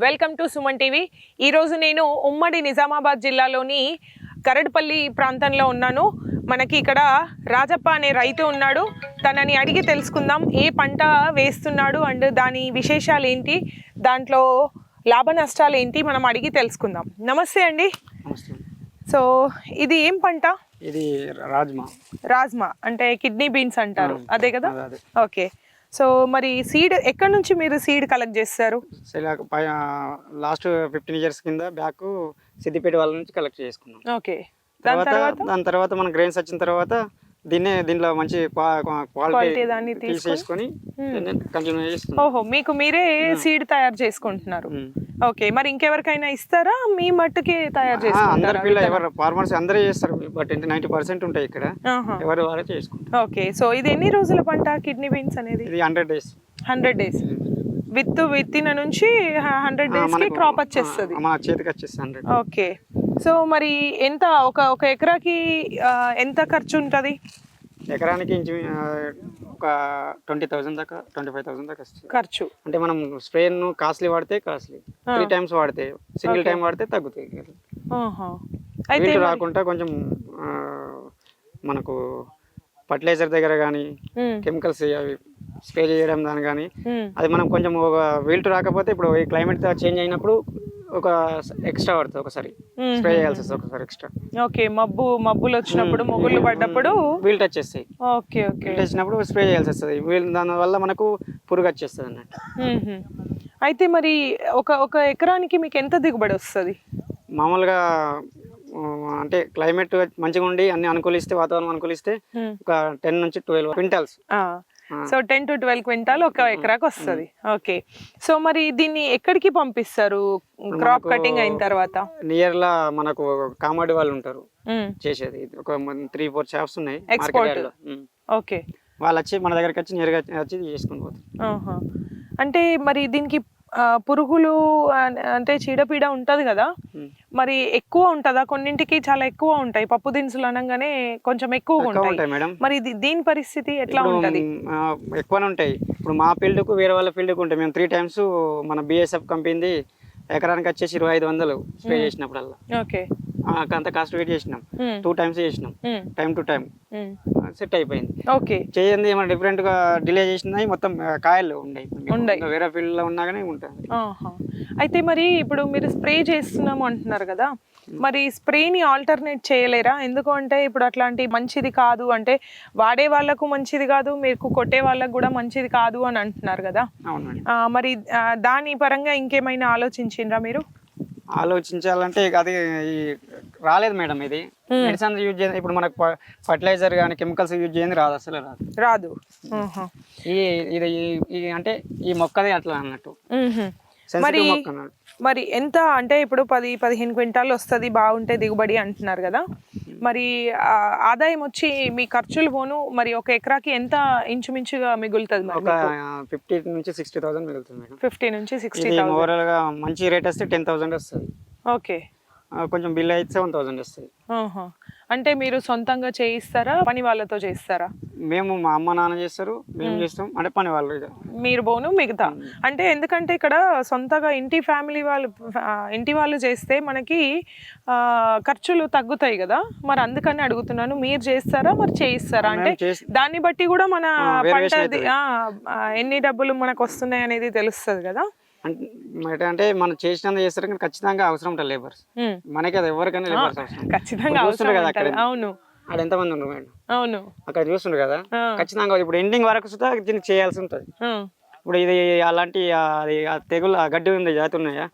Welcome to Suman TV. ఈరోజు నేను ఉమ్మడి నిజామాబాద్ జిల్లాలోని కరడ్పల్లి ప్రాంతంలో ఉన్నాను. మనకి ఇక్కడ రాజప్ప అనే రైతు ఉన్నాడు. తనని అడిగి తెలుసుకుందాం ఏ పంట వేస్తున్నాడు అండ్ దాని విశేషాలు ఏంటి దాంట్లో లాభ నష్టాలు ఏంటి మనం అడిగి తెలుసుకుందాం. నమస్తే అండి. సో ఇది ఏం పంట? ఇది రాజ్మా. రాజ్మా అంటే కిడ్నీ బీన్స్ అంటారు. అదే కదా. ఓకే. సో మరి సీడ్ ఎక్కడి నుంచి మీరు సీడ్ కలెక్ట్ చేస్తారు? లాస్ట్ ఫిఫ్టీన్ ఇయర్స్ కింద బ్యాక్ సిద్దిపేట వాళ్ళ నుంచి కలెక్ట్ చేసుకున్నాం. ఓకే దాని తర్వాత దాని తర్వాత మన గ్రెయిన్స్ వచ్చిన తర్వాత దీన్నే దీంట్లో మంచి క్వాలిటీ దాన్ని తీసుకొని? కంటిన్యూ చేస్తున్నాం. ఓహో మీకు మీరే సీడ్ తయారు చేసుకుంటున్నారు. ఓకే మరి ఇంకెవరికైనా ఇస్తారా? మీ మట్టుకి తయారు పిల్ల చేసుకుంటారా? ఎవరు ఫార్మర్స్ అందరూ చేస్తారు. బట్ నైంటీ పర్సెంట్ ఉంటాయి ఇక్కడ. ఎవరు వారే చేసుకుంటారు. ఓకే సో ఇది ఎన్ని రోజుల పంట కిడ్నీ బీన్స్ అనేది? ఇది hundred days hundred days with విత్తిన నుంచి హండ్రెడ్ డేస్కి క్రాప్ వచ్చేస్తుంది. మన చేతికి వచ్చేస్తుంది ఓకే సో మరి ఎంత ఒక ఒక ఎకరాకి ఎంత ఖర్చు ఉంటుంది ఎకరానికి ఇంచు ఒక ట్వంటీ థౌసండ్ దాకా ట్వంటీ ఫైవ్ థౌసండ్ దాకా వస్తుంది. ఖర్చు. అంటే మనం స్ప్రే కాస్ట్లీ వాడితే కాస్ట్లీ. త్రీ టైమ్స్ వాడితే సింగిల్ టైం వాడితే తగ్గుతాయి. అయితే రాకుండా కొంచెం మనకు ఫర్టిలైజర్ దగ్గర కానీ కెమికల్స్ అవి స్ప్రే చేయడం దాని కానీ అది మనం కొంచెం ఒక వీల్ట్ రాకపోతే ఇప్పుడు ఈ క్లైమేట్ చేంజ్ అయినప్పుడు ఒక ఎక్స్ట్రా పడుతుంది ఒకసారి. స్ప్రే చేయాల్సి వస్తుంది ఒకసారి ఎక్స్ట్రా. ఓకే మబ్బు మబ్బులు వచ్చినప్పుడు మొగుళ్ళు పడ్డప్పుడు వీల్ట్ వచ్చేస్తాయి ఓకే ఓకే. వీల్ట్ వచ్చినప్పుడు స్ప్రే చేయాల్సి వస్తుంది. వీల్ దానివల్ల మనకు పురుగు వచ్చేస్తుంది అన్నట్టు. అయితే మరి ఒక ఒక ఎకరానికి మీకు ఎంత దిగుబడి వస్తుంది? మామూలుగా అంటే క్లైమేట్ మంచిగా ఉండి అన్ని అనుకూలిస్తే వాతావరణం అనుకూలిస్తే ఒక టెన్ నుంచి twelve quintals. So ten to twelve quintal ఒక ఎకరాకి వస్తుంది. ఓకే. సో మరి దీన్ని ఎక్కడికి పంపిస్తారు? క్రాప్ కటింగ్ అయిన తర్వాత? నియర్లా మనకు కామెడీ వాళ్ళు ఉంటారు. చేసేది. ఒక త్రీ ఫోర్ షాప్స్ ఉన్నాయి. ఉమ్. ఓకే. వాళ్ళు వచ్చి మన దగ్గరికి వచ్చి నేరుగా వచ్చి చేసుకుని పోతారు. అంటే మరి దీనికి పురుగులు అంటే చీడపీడ ఉంటది కదా. మరి ఎక్కువ ఉంటుందా? కొన్నింటికి చాలా ఎక్కువ ఉంటాయి. పప్పు దినుసులు అనగానే కొంచెం ఎక్కువగా ఎక్కువ ఉంటాయి. మరి ఇది- దీని పరిస్థితి ఎట్లా ఉంటది? ఎక్కువనే ఉంటాయి. ఇప్పుడు మా ఫీల్డ్కు వేరే వాళ్ళ ఫీల్డ్కి ఉంటాయి. మేము త్రీ టైమ్స్ మన బిఎస్ఎఫ్ కంపెనీది ఎకరానికి వచ్చేసి ఇరవై ఐదు వందలు స్ప్రే చేసినప్పుడల్లా. ఓకే. అంత కాస్ట్ వెయిట్ చేసినాం. టూ టైమ్స్ చేసినాం. Time to time. సెట్ అయిపోయింది. ఓకే. చేయండి ఏమైనా డిఫరెంట్గా డిలే చేసినాయి మొత్తం కాయలు ఉన్నాయి ఉన్నాయి. వేరే ఫీల్డ్లో ఉన్నా కానీ ఉంటుంది. అయితే మరి ఇప్పుడు మీరు స్ప్రే చేస్తున్నాము అంటున్నారు కదా మరి స్ప్రేని ఆల్టర్నేట్ చేయలేరా? ఎందుకు అంటే ఇప్పుడు అట్లాంటి మంచిది కాదు అంటే వాడే వాళ్ళకు మంచిది కాదు మీకు కొట్టే వాళ్ళకు కూడా మంచిది కాదు అని అంటున్నారు కదా. మరి దాని పరంగా ఇంకేమైనా ఆలోచించిండ్రా మీరు? ఆలోచించాలంటే అది ఈ రాలేదు మేడం ఇది. మెడిసిన్ యూజ్ చేయ ఇప్పుడు మనకు ఫర్టిలైజర్ కానీ కెమికల్స్ యూజ్ చేయండి రాదు అసలు రాదు. రాదు. ఈ ఇది అంటే ఈ మొక్కది అట్లా అన్నట్టు. మరి మరి ఎంత అంటే ఇప్పుడు పది పదిహేను క్వింటాలు వస్తుంది బాగుంటే దిగుబడి అంటున్నారు కదా. మరి ఆదాయం వచ్చి మీ ఖర్చులు పోను మరి ఒక ఎకరాకి ఎంత ఇంచుమించుగా మిగులుతుంది ఫిఫ్టీ నుంచి సిక్స్టీ థౌసండ్ మిగులుతుంది ఫిఫ్టీ నుంచి సిక్స్టీ ఓవరాల్గా మంచి రేట్ వస్తే టెన్ థౌసండ్ వస్తుంది. ఓకే. కొంచెం బిల్ అయితే సెవెన్ థౌసండ్ వస్తుంది. అంటే మీరు సొంతంగా చేయిస్తారా పని వాళ్ళతో చేస్తారా మేము మా అమ్మ నాన్న చేస్తారు మేము చేస్తాం. అంటే పని వాళ్ళు. మీరు పోను మిగతా. అంటే ఎందుకంటే ఇక్కడ సొంతగా ఇంటి ఫ్యామిలీ వాళ్ళు ఇంటి వాళ్ళు చేస్తే మనకి ఖర్చులు తగ్గుతాయి కదా. మరి అందుకని అడుగుతున్నాను మీరు చేస్తారా మరి చేయిస్తారా? అంటే దాన్ని బట్టి కూడా మన ఆ, ఎన్ని డబ్బులు మనకు వస్తున్నాయి అనేది తెలుస్తుంది కదా. అంటే అంటే మనం చేసినంత చేస్తారు కానీ ఖచ్చితంగా అవసరం ఉంటుంది లేబర్స్. మనకి అది ఎవరికైనా లేబర్స్ అవసరం. ఖచ్చితంగా అవసరం కదా. అక్కడ అవును. అక్కడ ఎంతమంది ఉన్నారు మేడం? అవును. అక్కడ చూస్తుండ్రు కదా. ఖచ్చితంగా ఇప్పుడు ఎండింగ్ వరకు సుతా దీనికి చేయాల్సి ఉంటుంది. ఇప్పుడు ఇది అలాంటి అది ఆ తెగులు ఆ గడ్డి ఉంది జాతి ఉన్నాయా?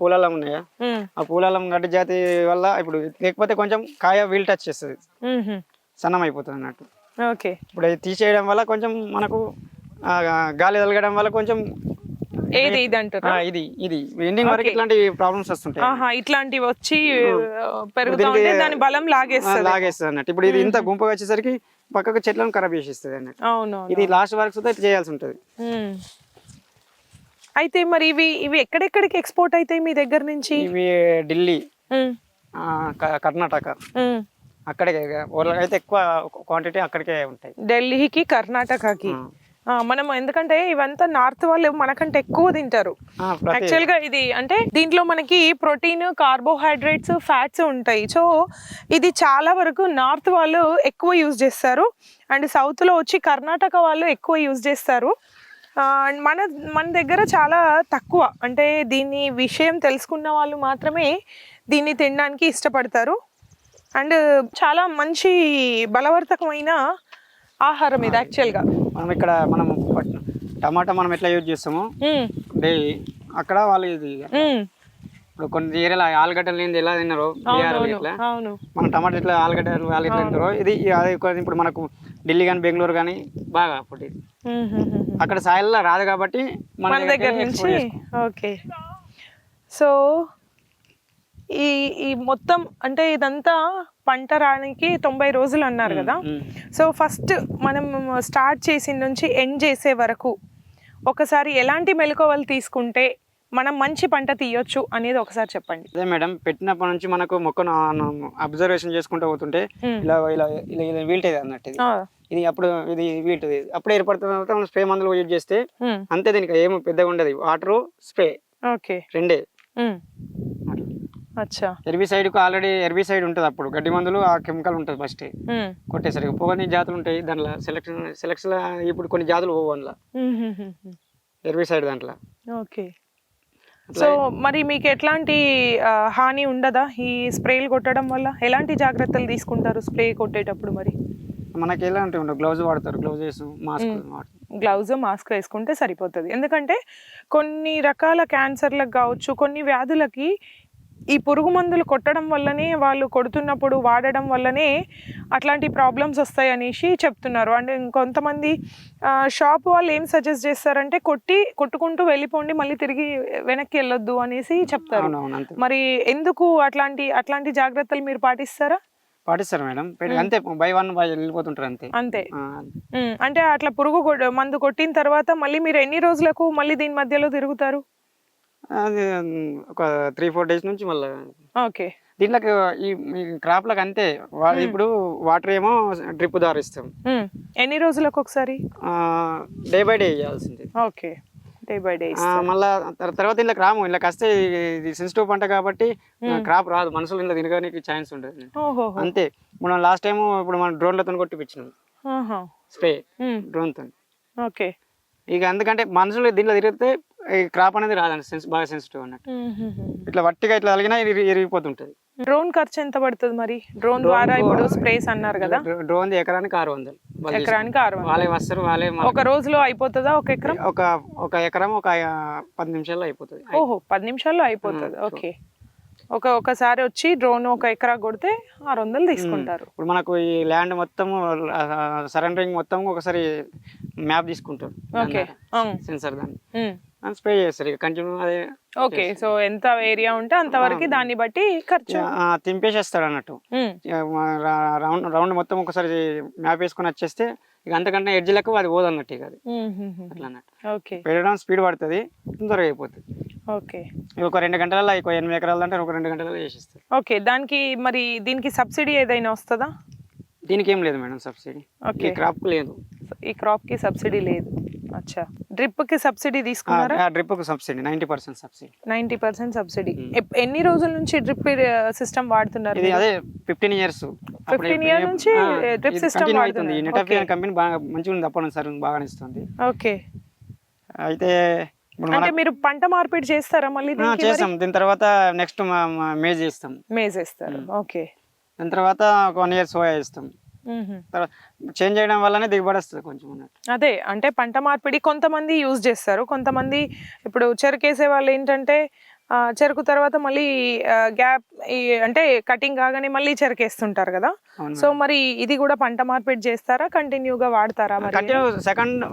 పూలలం ఉన్నాయా? ఆ పూలలం గడ్డి జాతి వల్ల ఇప్పుడు లేకపోతే కొంచెం కాయ వీల్ టచ్ చేస్తుంది. సన్నం అయిపోతుంది అన్నట్టు. ఓకే. ఇప్పుడు అది తీసేయడం వల్ల కొంచెం మనకు గాలి తగలడం వల్ల కొంచెం ఏది ఇది అంటారా ఇది ఇది. ఎండింగ్ వరకు. ఇట్లాంటి ప్రాబ్లమ్స్ వస్తుంటాయి. ఆహా ఇట్లాంటివి వచ్చి పెరుగుతా ఉంటే దాని బలం లాగేస్తుంది. లాగేస్తుంది అన్నట్టు. ఇప్పుడు ఇది ఇంత గుంపుగా వచ్చేసరికి పక్కకు చెట్లను ఖరాబ్ చేసేస్తుంది అన్నట్టు. అవును ఇది లాస్ట్ వరకు సుద్ధా చేయాల్సి ఉంటుంది. అయితే మరి ఇవి ఇవి ఎక్కడెక్కడికి ఎక్స్పోర్ట్ అవుతాయి మీ దగ్గర నుంచి? ఇవి ఢిల్లీ కర్ణాటక. అక్కడికే అయితే ఎక్కువ క్వాంటిటీ అక్కడికే ఉంటాయి. ఢిల్లీకి కర్ణాటకకి. మనం ఎందుకంటే ఇవంతా నార్త్ వాళ్ళు మనకంటే ఎక్కువ తింటారు. యాక్చువల్గా ఇది అంటే దీంట్లో మనకి ప్రోటీన్ కార్బోహైడ్రేట్స్ ఫ్యాట్స్ ఉంటాయి. సో ఇది చాలా వరకు నార్త్ వాళ్ళు ఎక్కువ యూజ్ చేస్తారు. అండ్ సౌత్లో వచ్చి కర్ణాటక వాళ్ళు ఎక్కువ యూజ్ చేస్తారు. and మన మన దగ్గర చాలా తక్కువ. అంటే దీని విషయం తెలుసుకున్న వాళ్ళు మాత్రమే దీన్ని తినడానికి ఇష్టపడతారు. అండ్ చాలా మంచి బలవర్ధకమైన ఆహారం ఇది యాక్చువల్గా మనం ఇక్కడ మనం టమాటా మనం ఎట్లా యూజ్ చేస్తామో? డైలీ అక్కడ వాళ్ళు ఇది ఇప్పుడు కొన్ని ఏరియాలో ఆలుగడ్డలు లేనిది ఎలా తిన్నారో ఇట్లా మనం టమాటా ఇట్లా ఆలుగడ్డలు వాళ్ళు ఎట్లా తింటారో ఇది ఇప్పుడు మనకు ఢిల్లీ కానీ బెంగళూరు కానీ బాగా మ్మ్. అక్కడ సాయిల్లో రాదు కాబట్టి మన దగ్గర నుంచి ఓకే. సో ఈ మొత్తం అంటే ఇదంతా పంట రానికి తొంభై రోజులు అన్నారు కదా. సో ఫస్ట్ మనం స్టార్ట్ చేసిన నుంచి ఎండ్ చేసే వరకు ఒకసారి ఎలాంటి మెలకువలు తీసుకుంటే మనం మంచి పంట తీయొచ్చు అనేది ఒకసారి చెప్పండి. అదే మేడం పెట్టినప్పటి నుంచి మనకు మొక్కను అబ్జర్వేషన్ చేసుకుంటూ పోతుంటే. ఇలా ఇలా ఇలా వీల్టది అన్నట్టు ఇది. అప్పుడు ఇది వీల్టది అప్పుడు ఏర్పడుతున్న తర్వాత మనం స్ప్రే మందులు యూజ్ చేస్తే అంతే దీనికి ఏమి పెద్దగా ఉండదు. Water spray. ఓకే. రెండే. అచ్చా. ఎర్బిసైడ్కు ఆల్రెడీ ఎర్బిసైడ్ ఉంటుంది అప్పుడు. గడ్డి మందులు ఆ కెమికల్ ఉంటుంది ఫస్ట్. కొట్టేసరికి పొగని జాతులు ఉంటాయి దాంట్లో సెలక్షన్ సెలక్షన్ ఇప్పుడు కొన్ని జాతులు పోవు అందులో. ఎర్బిసైడ్ దాంట్లో. ఓకే. సో మరి మీకు ఎట్లాంటి హాని ఉండదా ఈ స్ప్రేలు కొట్టడం వల్ల? ఎలాంటి జాగ్రత్తలు తీసుకుంటారు స్ప్రే కొట్టేటప్పుడు మరి? మనకి ఎలాంటి ఉండవు. గ్లౌజ్ వాడతారు గ్లౌజెస్ మాస్క్ వాడతారు. గ్లౌజ్ మాస్క్ వేసుకుంటే సరిపోతుంది. ఎందుకంటే కొన్ని రకాల క్యాన్సర్లకు కావచ్చు కొన్ని వ్యాధులకి ఈ పురుగు మందులు కొట్టడం వల్లనే వాళ్ళు కొడుతున్నప్పుడు వాడడం వల్లనే అట్లాంటి ప్రాబ్లమ్స్ వస్తాయి అనేసి చెప్తున్నారు. అండ్ ఇంకొంతమంది షాప్ వాళ్ళు ఏం సజెస్ట్ చేస్తారంటే కొట్టి కొట్టుకుంటూ వెళ్ళిపోండి మళ్ళీ తిరిగి వెనక్కి వెళ్ళొద్దు అనేసి చెప్తారు. మరి ఎందుకు అట్లాంటి అట్లాంటి జాగ్రత్తలు మీరు పాటిస్తారా? పాటిస్తారు మేడం. అంతే బై వన్ బై వెళ్ళిపోతుంటారు అంతే. అంతే. అంటే అట్లా పురుగు మందు కొట్టిన తర్వాత మళ్ళీ మీరు ఎన్ని రోజులకు మళ్ళీ దీని మధ్యలో తిరుగుతారు? అది ఒక త్రీ ఫోర్ డేస్ నుంచి మళ్ళీ. ఓకే. దీంట్లోకి ఈ క్రాప్లకు అంతే. ఇప్పుడు వాటర్ ఏమో డ్రిప్ ద్వారా ఇస్తాం ఎన్ని రోజులకు ఒకసారి? డే బై డే చేయాల్సింది. ఓకే. డే బై డే మళ్ళా తర్- తర్వాత ఇంట్లోకి రాము. ఇంట్లోకి వస్తే ఇది సెన్సిటివ్ పంట కాబట్టి క్రాప్ రాదు. మనుషులు ఇంట్లో తినడానికి ఛాన్స్ ఓహో అంతే. మనం లాస్ట్ టైం ఇప్పుడు మనం డ్రోన్లతో కొట్టిపించినాం స్ప్రే. డ్రోన్తో ఓకే. ఇక ఎందుకంటే మనుషులు దీంట్లో తిరిగితే ఈ క్రాప్ అనేది రాదండి సెన్స్ బాగా సెన్సిటివ్ అన్నట్టు. ఇట్లా వట్టిగా ఇట్లా తగిలినా ఇది ఇరిగిపోతుంటది. డ్రోన్ ఖర్చు ఎంత పడుతుంది మరి? డ్రోన్ ద్వారా ఇప్పుడు స్ప్రేస్ అన్నారు కదా. డ్రోన్ ఎకరానికి ఆరు వందలు. ఎకరానికి ఆరు వందలు. వాళ్ళే వస్తారు వాళ్ళే ఒక రోజులో అయిపోతుందా ఒక ఎకరం? ఒక ఒక ఎకరం ఒక పది నిమిషాల్లో అయిపోతుంది. ఓహో పది నిమిషాల్లో అయిపోతుంది. ఓకే. ఒక ఒకసారి వచ్చి డ్రోన్ ఒక ఎకరా కొడితే ఆరు వందలు తీసుకుంటారు. ఇప్పుడు మనకు ఈ ల్యాండ్ మొత్తం సరెండరింగ్ మొత్తం ఒకసారి మ్యాప్ తీసుకుంటారు. ఓకే. సెన్సర్ దాన్ని. స్ప్రే చేస్తారు ఇక కంటిన్యూ అదే ఓకే సో ఎంత ఏరియా ఉంటే అంతవరకు దాన్ని బట్టి ఖర్చు. తింపేసేస్తాడు అన్నట్టు. రౌండ్ రౌండ్ మొత్తం ఒకసారి మ్యాప్ వేసుకొని వచ్చేస్తే ఇక అంతకంటే ఎడ్జ్లకు అది పోదన్నట్టు ఇక అది. అట్లా అన్నట్టు. ఓకే. పెట్టడం స్పీడ్ పడుతుంది తొందరగా అయిపోతుంది. ఓకే. ఒక రెండు గంటలలో ఒక ఎనిమిది ఎకరాలు అంటే ఒక రెండు గంటలలో చేసేస్తారు. ఓకే దానికి మరి దీనికి సబ్సిడీ ఏదైనా వస్తుందా? దీనికి ఏం లేదు మేడం సబ్సిడీ. ఓకే. క్రాప్ లేదు. ఈ క్రాప్కి సబ్సిడీ లేదు. అచ్చా. డ్రిప్కి సబ్సిడీ తీసుకున్నారా? Drip subsidy ninety percent subsidy. Ninety percent subsidy. ఎన్ని రోజుల నుంచి డ్రిప్ సిస్టమ్ వాడుతున్నారు ఇది అదే ఫిఫ్టీన్ ఇయర్స్. 15 years నుంచి drip system అవుతుంది. ఈ వాడుతున్నారు. నెట్ కంపెనీ బాగా మంచిగా ఉంది అప్పటి నుంచి సార్ బాగా ఇస్తుంది. ఓకే. అయితే అంటే మీరు పంట మార్పిడి చేస్తారా మళ్ళీ? చేస్తాం. దీని తర్వాత నెక్స్ట్ మేజ్ చేస్తాం. మేజ్ వేస్తారు ఓకే. దాని తర్వాత ఒక వన్ ఇయర్ సోయా. తర్వాత చేంజ్ చేయడం వల్లనే దిగుబడి వస్తుంది కొంచెం అదే అంటే పంట మార్పిడి కొంతమంది యూజ్ చేస్తారు. కొంతమంది ఇప్పుడు చెరుకేసే వాళ్ళు ఏంటంటే చెరుకు తర్వాత మళ్ళీ గ్యాప్ అంటే కటింగ్ కాగానే మళ్ళీ చెరకేస్తుంటారు కదా? సో మరి ఇది కూడా పంట మార్పిడి చేస్తారా? కంటిన్యూగా వాడతారా కంటిన్యూ సెకండ్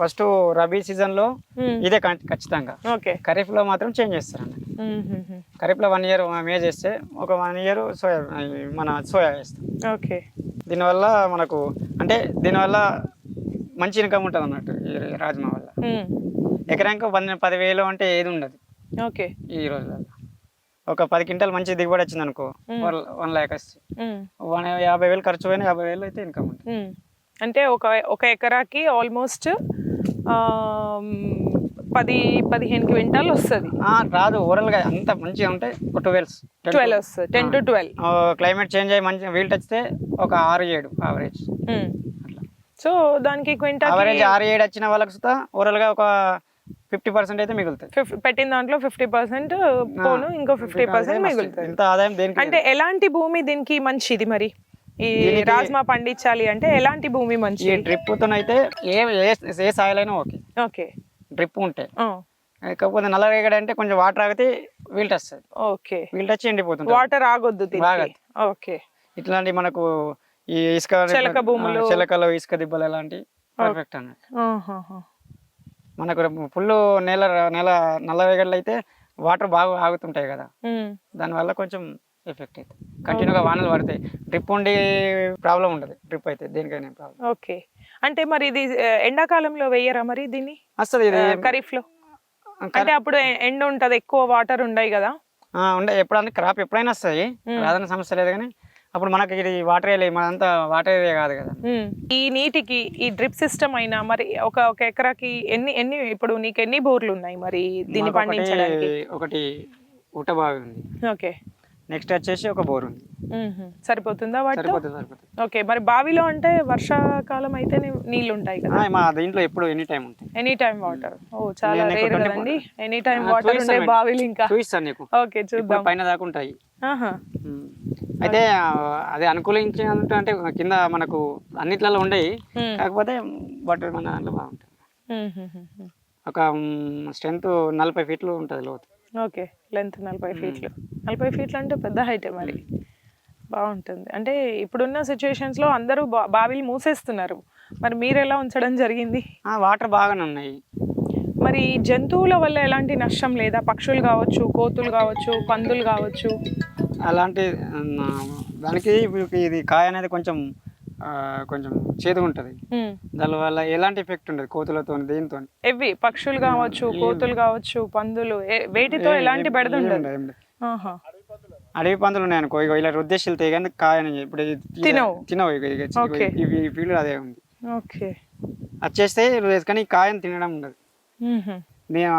ఫస్ట్ రబీ సీజన్లో. ఇదే ఖచ్చితంగా. ఓకే. ఖరీఫ్లో మాత్రం చేంజ్ చేస్తారండి. ఖరీఫ్లో వన్ ఇయర్ మే చేస్తే ఒక వన్ ఇయర్ సోయా మన సోయా వేస్తాం. ఓకే. దీనివల్ల మనకు అంటే దీనివల్ల మంచి ఇన్కమ్ ఉంటుంది అన్నట్టు రాజ్మా వల్ల. ఎకరానికి పది పదివేలు అంటే ఏది ఉండదు. ఓకే. ఈ రోజులలో. ఒక పది క్వింటాల్ మంచి దిగుబడి వచ్చింది అనుకో వన్ ల్యాక్ వస్తుంది. వన్ యాభై వేలు ఖర్చు పోయినా యాభై వేలు అయితే ఇన్కమ్ ఉంటుంది. అంటే ఒక ఒక ఎకరాకి ఆల్మోస్ట్ పది పదిహేను క్వింటాల్ వస్తుంది. రాదు ఓవరాల్గా అంత మంచిగా ఉంటే ఒక ట్వెల్వ్స్. ట్వెల్వ్ వస్తుంది. Ten to twelve. Climate change అయ్యి మంచి వీల్ వస్తే ఒక ఆరు ఏడు అట్లా. సో దానికి క్వింటాల్ యావరేజ్ ఆరు ఏడు వచ్చిన వాళ్ళకి సుతా ఓవరాల్గా ఒక ఫిఫ్టీ పర్సెంట్ అయితే మిగులుతుంది పెట్టిన దాంట్లో ఫిఫ్టీ పర్సెంట్ పోను ఇంకో ఫిఫ్టీ పర్సెంట్ మిగులుతుంది ఆదాయం దేనికి అంటే ఎలాంటి భూమి దీనికి మంచిది మరి? ఈ రాజ్మా పండించాలి అంటే ఎలాంటి భూమి మంచిది? డ్రిప్తో అయితే ఏ ఏ- ఏ సాయిల్ అయినా ఓకే. ఓకే. డ్రిప్ ఉంటే. కాకపోతే నల్లరేగడి అంటే కొంచెం వాటర్ ఆగితే వీల్ట్ వస్తుంది ఓకే. వీల్ట్ వచ్చి ఎండిపోతుంది వాటర్ ఆగొద్దు. ఓకే. ఇట్లాంటి మనకు ఈ ఇసుక చిలక భూములు. చిలకలు ఇసుక దిబ్బలు అలాంటి పర్ఫెక్ట్ అన్నట్టు. మనకు ఫుల్ నేల నెల నల్లరేగడ్లు అయితే వాటర్ బాగా ఆగుతుంటాయి కదా. దానివల్ల కొంచెం ఎఫెక్ట్ అవుతుంది కంటిన్యూగా వానలు పడతాయి. డ్రిప్ ఉండి ప్రాబ్లం ఉండదు. డ్రిప్ అయితే దేనికైనా ప్రాబ్లం. ఓకే. అంటే మరి ఇది ఎండాకాలంలో వేయరా మరి దీన్ని? వస్తుంది ఇది ఖరీఫ్లో అంటే అప్పుడు ఎండ ఉంటది ఎక్కువ వాటర్ ఉండయి కదా. ఉండే. ఎప్పుడన్నా క్రాప్ ఎప్పుడైనా వస్తాయి. రాదన్న సమస్య లేదు కానీ అప్పుడు మనకి ఇది వాటర్ ఏరియా మనంతా వాటర్ ఏరియా కాదు కదా. ఈ నీటికి ఈ డ్రిప్ సిస్టమ్ అయినా మరి ఒక ఒక ఎకరాకి ఎన్ని ఎన్ని ఇప్పుడు నీకు ఎన్ని బోర్లు ఉన్నాయి మరి దీన్ని పండించడానికి? ఒకటి ఊట బావి ఉంది. ఓకే. నెక్స్ట్ వచ్చేసి ఒక బోర్ ఉంది. సరిపోతుందా వాటితో సరిపోతుంది సరిపోతుంది. ఓకే. మరి బావిలో అంటే వర్షాకాలం అయితే నీళ్ళు ఉంటాయి కదా? మా దీంట్లో ఎప్పుడు ఎనీ టైం ఉంటాయి. Any time water. ఓ చాలా రేర్ కదండి. ఎనీ టైం వాటర్ ఉండే మేడం. బావిలు ఇంకా. చూపిస్తాను నీకు. ఓకే చూద్దాం. పైన దాకా ఉంటాయి. అయితే అది అనుకూలించినంత అంటే కింద మనకు అన్నిట్లలో మ్మ్. కాకపోతే బట్ మన దాంట్లో బాగుంటుంది. ఒక స్ట్రెంత్ నలభై ఫీట్లు ఉంటుంది లోతు. ఓకే. లెంత్ నలభై ఫీట్లు. నలభై ఫీట్లు అంటే పెద్ద హైటే మరి. బాగుంటుంది. అంటే ఇప్పుడున్న situations లో అందరూ బావిలు మూసేస్తున్నారు. మరి మీరు ఎలా ఉంచడం జరిగింది? ఆ, వాటర్ బాగానే ఉన్నాయి. మరి జంతువుల వల్ల ఎలాంటి నష్టం లేదా? పక్షులు కావచ్చు కోతులు కావచ్చు పందులు కావచ్చు. అలాంటి దానికి ఇది కాయ అనేది కొంచెం ఆ, కొంచెం చేదుగా ఉంటుంది. దానివల్ల ఎలాంటి ఎఫెక్ట్ ఉండదు కోతులతో దీంతో ఎవి పక్షులు కావచ్చు కోతులు కావచ్చు పందులు వేటితో ఎలాంటి బెడద ఉండదు ఆహా. అడవి పందులు ఉన్నాయి? అనుకో ఇగో ఇలా రుద్దేసి వెళ్తాయి కానీ కాయని ఇప్పుడు తినవు. తినవు ఇక ఇక ఓకే. ఇవి ఈ ఫీల్డ్ అదే ఉంది. ఓకే. వచ్చేస్తే రుద్దేసి కానీ కాయని తినడం ఉండదు. ఆ,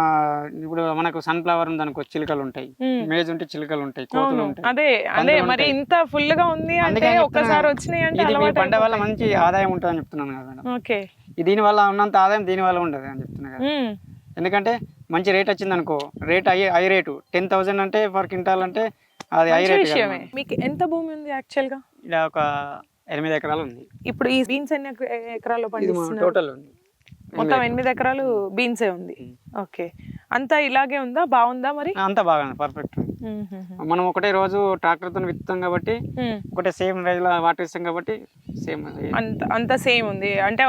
ఇప్పుడు మనకు సన్ఫ్లవర్ ఉంది అనుకో చిలుకలు ఉంటాయి. మ్మ్. మేజ్ ఉంటే చిలుకలు ఉంటాయి కోతులు ఉంటాయి. అదే అదే మరి ఇంత ఫుల్గా ఉంది అంటే ఒక్కసారి వచ్చినాయి అంటే ఇది పంట వల్ల మంచి ఆదాయం ఉంటుందని చెప్తున్నాను కదా మేడం. ఓకే. దీని వల్ల ఉన్నంత ఆదాయం దీని వల్ల ఉండదు అని చెప్తున్నా కదా. మ్మ్. ఎందుకంటే మంచి రేట్ వచ్చింది అనుకో rate high high rate. Ten thousand అంటే పర్ క్వింటాల్ అంటే అది హై రేట్ మీకు ఎంత భూమి ఉంది యాక్చువల్గా? ఇలా ఒక ఎనిమిది ఎకరాలు ఉంది. ఇప్పుడు ఈ బీన్స్ ఎన్ని ఎక- ఎకరాల్లో పండిస్తున్నారు? టోటల్ ఉంది. మొత్తం ఎనిమిది ఎకరాలు బీన్సే ఉంది. ఓకే. అంతా ఇలాగే ఉందా? బాగుందా మరి? అంతా బాగా పర్ఫెక్ట్. మనం ఒకటే రోజు ట్రాక్టర్తో విత్తుతాం కాబట్టి మ్మ్. ఒకటే సేమ్ రైజ్లో వాటర్ ఇస్తాం కాబట్టి సేమ్ అంత అంత సేమ్ ఉంది. అంటే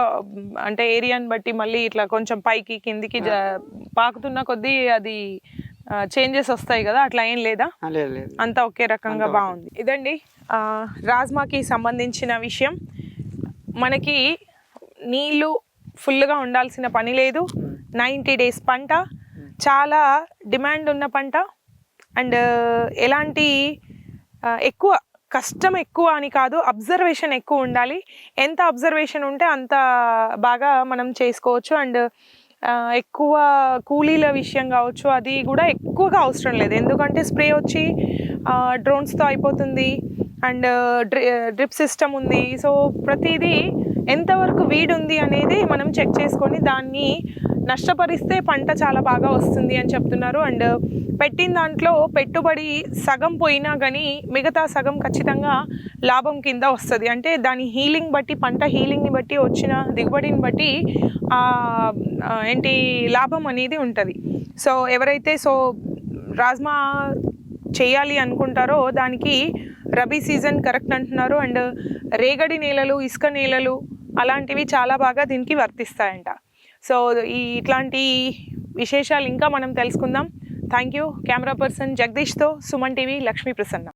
అంటే ఏరియాని బట్టి మళ్ళీ ఇట్లా కొంచెం పైకి కిందికి పాకుతున్న కొద్దీ అది చేంజెస్ వస్తాయి కదా? అట్లా ఏం లేదా? లేదు అంతా ఒకే రకంగా బాగుంది. ఇదండి రాజ్మాకి సంబంధించిన విషయం. మనకి నీళ్ళు ఫుల్గా ఉండాల్సిన పని లేదు. నైంటీ డేస్ పంట. చాలా డిమాండ్ ఉన్న పంట. అండ్ ఎలాంటి ఎక్కువ కష్టం ఎక్కువ అని కాదు అబ్జర్వేషన్ ఎక్కువ ఉండాలి. ఎంత అబ్జర్వేషన్ ఉంటే అంత బాగా మనం చేసుకోవచ్చు. అండ్ ఎక్కువ కూలీల విషయం కావచ్చు అది కూడా ఎక్కువగా అవసరం లేదు. ఎందుకంటే స్ప్రే వచ్చి డ్రోన్స్తో అయిపోతుంది. అండ్ డ్రి డ్రిప్ సిస్టమ్ ఉంది. సో ప్రతిదీ ఎంతవరకు వీడ్ ఉంది అనేది మనం చెక్ చేసుకొని దాన్ని నష్టపరిస్తే పంట చాలా బాగా వస్తుంది అని చెప్తున్నారు. అండ్ పెట్టిన దాంట్లో పెట్టుబడి సగం పోయినా కానీ మిగతా సగం ఖచ్చితంగా లాభం కింద వస్తుంది. అంటే దాని హీలింగ్ బట్టి పంట హీలింగ్ని బట్టి వచ్చిన దిగుబడిని బట్టి ఏంటి లాభం అనేది ఉంటుంది. సో ఎవరైతే సో రాజ్మా చేయాలి అనుకుంటారో దానికి రబీ సీజన్ కరెక్ట్ అంటున్నారు. అండ్ రేగడి నేలలు ఇసుక నేలలు అలాంటివి చాలా బాగా దీనికి వర్తిస్తాయంట. సో ఈ ఇట్లాంటి విశేషాలు ఇంకా మనం తెలుసుకుందాం. థ్యాంక్ యూ కెమెరా పర్సన్ జగదీష్తో సుమన్ టీవీ లక్ష్మీ ప్రసన్న